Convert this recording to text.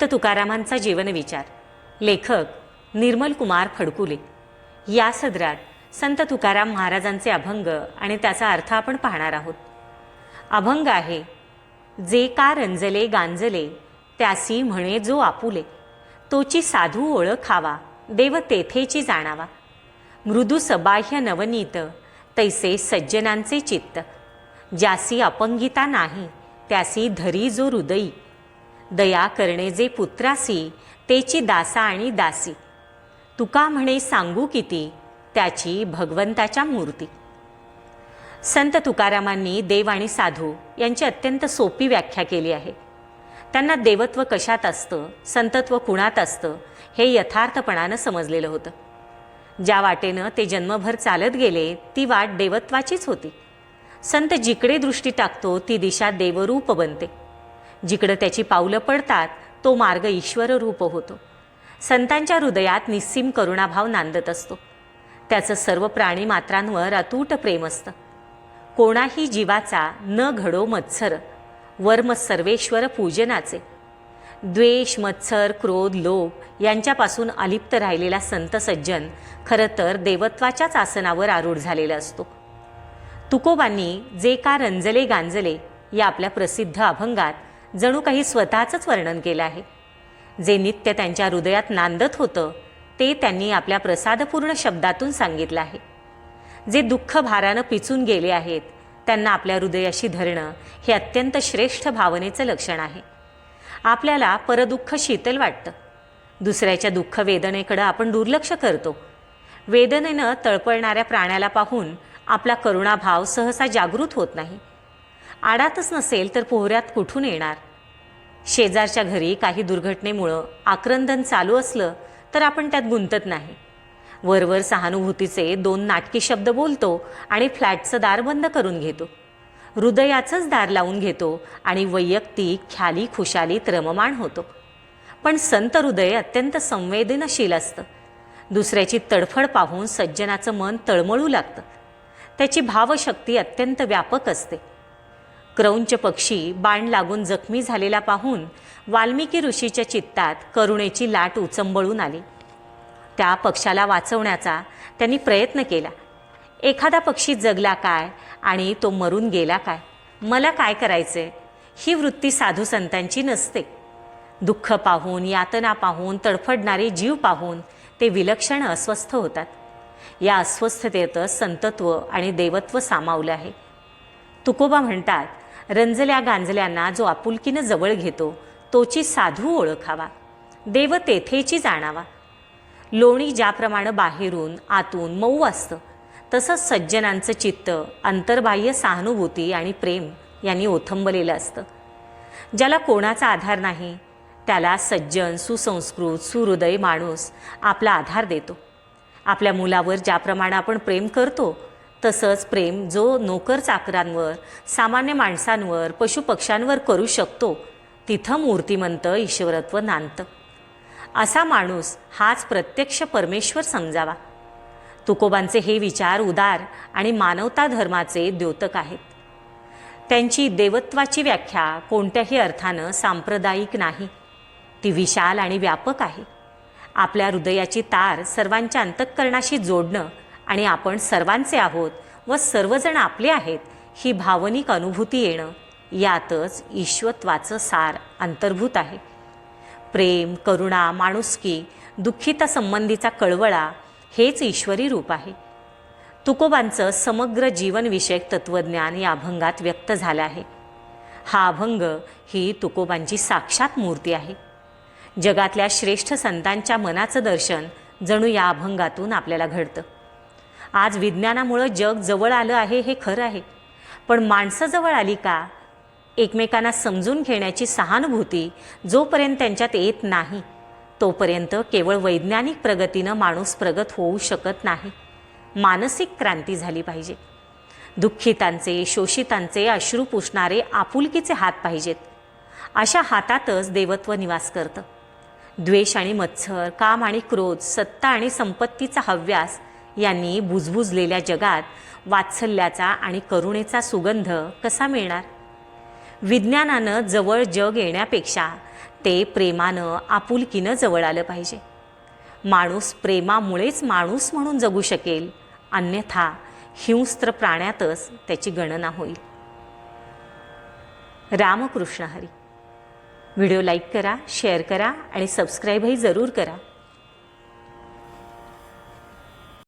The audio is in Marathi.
संत तुकारामांचा जीवनविचार. लेखक निर्मल कुमार फडकुले. या सदरात संत तुकाराम महाराजांचे अभंग आणि त्याचा अर्थ आपण पाहणार आहोत. अभंग आहे जे का रंजले गांजले त्यासी म्हणे जो आपुले. तोची साधू ओळखावा देव तेथेची जाणावा. मृदू सबाह्य नवनीत तैसे सज्जनांचे चित्त. ज्यासी अपंगिता नाही त्यासी धरी जो हृदयी. दया करणे जे पुत्रासी तेची दासा आणि दासी. तुका म्हणे सांगू किती त्याची भगवंताच्या मूर्ती. संत तुकारामांनी देव आणि साधू यांची अत्यंत सोपी व्याख्या केली आहे. त्यांना देवत्व कशात असतं संतत्व कुणात असतं हे यथार्थपणानं समजलेलं होतं. ज्या वाटेनं ते जन्मभर चालत गेले ती वाट देवत्वाचीच होती. संत जिकडे दृष्टी टाकतो ती दिशा देवरूप बनते. जिकडं त्याची पावलं पडतात तो मार्ग ईश्वर रूप होतो. संतांच्या हृदयात निस्सीम करुणाभाव नांदत असतो. त्याचं सर्व प्राणी मात्रांवर अतूट प्रेम असतं. कोणाही जीवाचा न घडो मत्सर वर्म सर्वेश्वर पूजनाचे. द्वेष मत्सर क्रोध लोभ यांच्यापासून अलिप्त राहिलेला संत सज्जन खरं तर देवत्वाच्याच आसनावर आरूढ झालेला असतो. तुकोबांनी जे का रंजले गांजले या आपल्या प्रसिद्ध अभंगात जणू काही स्वतःचंच वर्णन केलं आहे. जे नित्य त्यांच्या हृदयात नांदत होतं ते त्यांनी आपल्या प्रसादपूर्ण शब्दातून सांगितलं आहे. जे दुःख भारानं पिचून गेले आहेत त्यांना आपल्या हृदयाशी धरणं हे अत्यंत श्रेष्ठ भावनेचं लक्षण आहे. आपल्याला परदुःख शीतल वाटतं. दुसऱ्याच्या दुःख वेदनेकडं आपण दुर्लक्ष करतो. वेदनेनं तळपळणाऱ्या प्राण्याला पाहून आपला करुणाभाव सहसा जागृत होत नाही. आडातच नसेल तर पोहऱ्यात कुठून येणार? शेजारच्या घरी काही दुर्घटनेमुळं आक्रंदन चालू असलं तर आपण त्यात गुंतत नाही. वरवर सहानुभूतीचे दोन नाटकी शब्द बोलतो आणि फ्लॅटचं दार बंद करून घेतो. हृदयाचंच दार लावून घेतो आणि वैयक्तिक ख्याली खुशालीत रममाण होतो. पण संत हृदय अत्यंत संवेदनशील असतं. दुसऱ्याची तडफड पाहून सज्जनाचं मन तळमळू लागतं. त्याची भावशक्ती अत्यंत व्यापक असते. क्रौंच पक्षी बाण लागून जखमी झालेला पाहून वाल्मिकी ऋषीच्या चित्तात करुणेची लाट उचंबळून आली. त्या पक्षाला वाचवण्याचा त्यांनी प्रयत्न केला. एखादा पक्षी जगला काय आणि तो मरून गेला काय? मला काय करायचे ही वृत्ती साधू संतांची नसते. दुःख पाहून यातना पाहून तडफडणारे जीव पाहून ते विलक्षण अस्वस्थ होतात. या अस्वस्थतेतच संतत्व आणि देवत्व सामावलं आहे. तुकोबा म्हणतात रंजल्या गांजल्यांना जो आपुलकीनं जवळ घेतो तोची साधू ओळखावा. देव तेथेची जाणावा. लोणी ज्याप्रमाणे बाहेरून आतून मऊ असतं तसंच सज्जनांचं चित्त अंतर्बाह्य सहानुभूती आणि प्रेम यांनी ओथंबलेलं असतं. ज्याला कोणाचा आधार नाही त्याला सज्जन सुसंस्कृत सुहृदय माणूस आपला आधार देतो. आपल्या मुलावर ज्याप्रमाणे आपण प्रेम करतो तसंच प्रेम जो नोकर चाकरांवर सामान्य माणसांवर पशुपक्ष्यांवर करू शकतो तिथं मूर्तिमंत ईश्वरत्व नांदतं. असा माणूस हाच प्रत्यक्ष परमेश्वर समजावा. तुकोबांचे हे विचार उदार आणि मानवता धर्माचे द्योतक आहेत. त्यांची देवत्वाची व्याख्या कोणत्याही अर्थानं सांप्रदायिक नाही. ती विशाल आणि व्यापक आहे. आपल्या हृदयाची तार सर्वांच्या अंतःकरणाशी जोडणं आणि आपण सर्वांचे आहोत व सर्वजण आपले आहेत ही भावनिक अनुभूती येणं यातच ईश्वत्वाचं सार अंतर्भूत आहे. प्रेम करुणा माणुसकी दुःखिता संबंधीचा कळवळा हेच ईश्वरी रूप आहे. तुकोबांचं समग्र जीवनविषयक तत्त्वज्ञान या अभंगात व्यक्त झालं आहे. हा अभंग ही तुकोबांची साक्षात मूर्ती आहे. जगातल्या श्रेष्ठ संतांच्या मनाचं दर्शन जणू या अभंगातून आपल्याला घडतं. आज विज्ञानामुळं जग जवळ आलं आहे हे खरं आहे. पण माणसं जवळ आली का? एकमेकांना समजून घेण्याची सहानुभूती जोपर्यंत त्यांच्यात येत नाही तोपर्यंत केवळ वैज्ञानिक प्रगतीनं माणूस प्रगत होऊ शकत नाही. मानसिक क्रांती झाली पाहिजे. दुःखितांचे शोषितांचे अश्रू पुसणारे आपुलकीचे हात पाहिजेत. अशा हातातच देवत्व निवास करतं. द्वेष आणि मत्सर काम आणि क्रोध सत्ता आणि संपत्तीचा हव्यास यांनी बुजबुजलेल्या जगात वात्सल्याचा आणि करुणेचा सुगंध कसा मिळणार? विज्ञानानं जवळ जग येण्यापेक्षा ते प्रेमानं आपुलकीनं जवळ आलं पाहिजे. माणूस प्रेमामुळेच माणूस म्हणून जगू शकेल अन्यथा हिंस्त्र प्राण्यातच त्याची गणना होईल. रामकृष्ण हरी. व्हिडिओ लाईक करा शेअर करा आणि सबस्क्राईबही जरूर करा.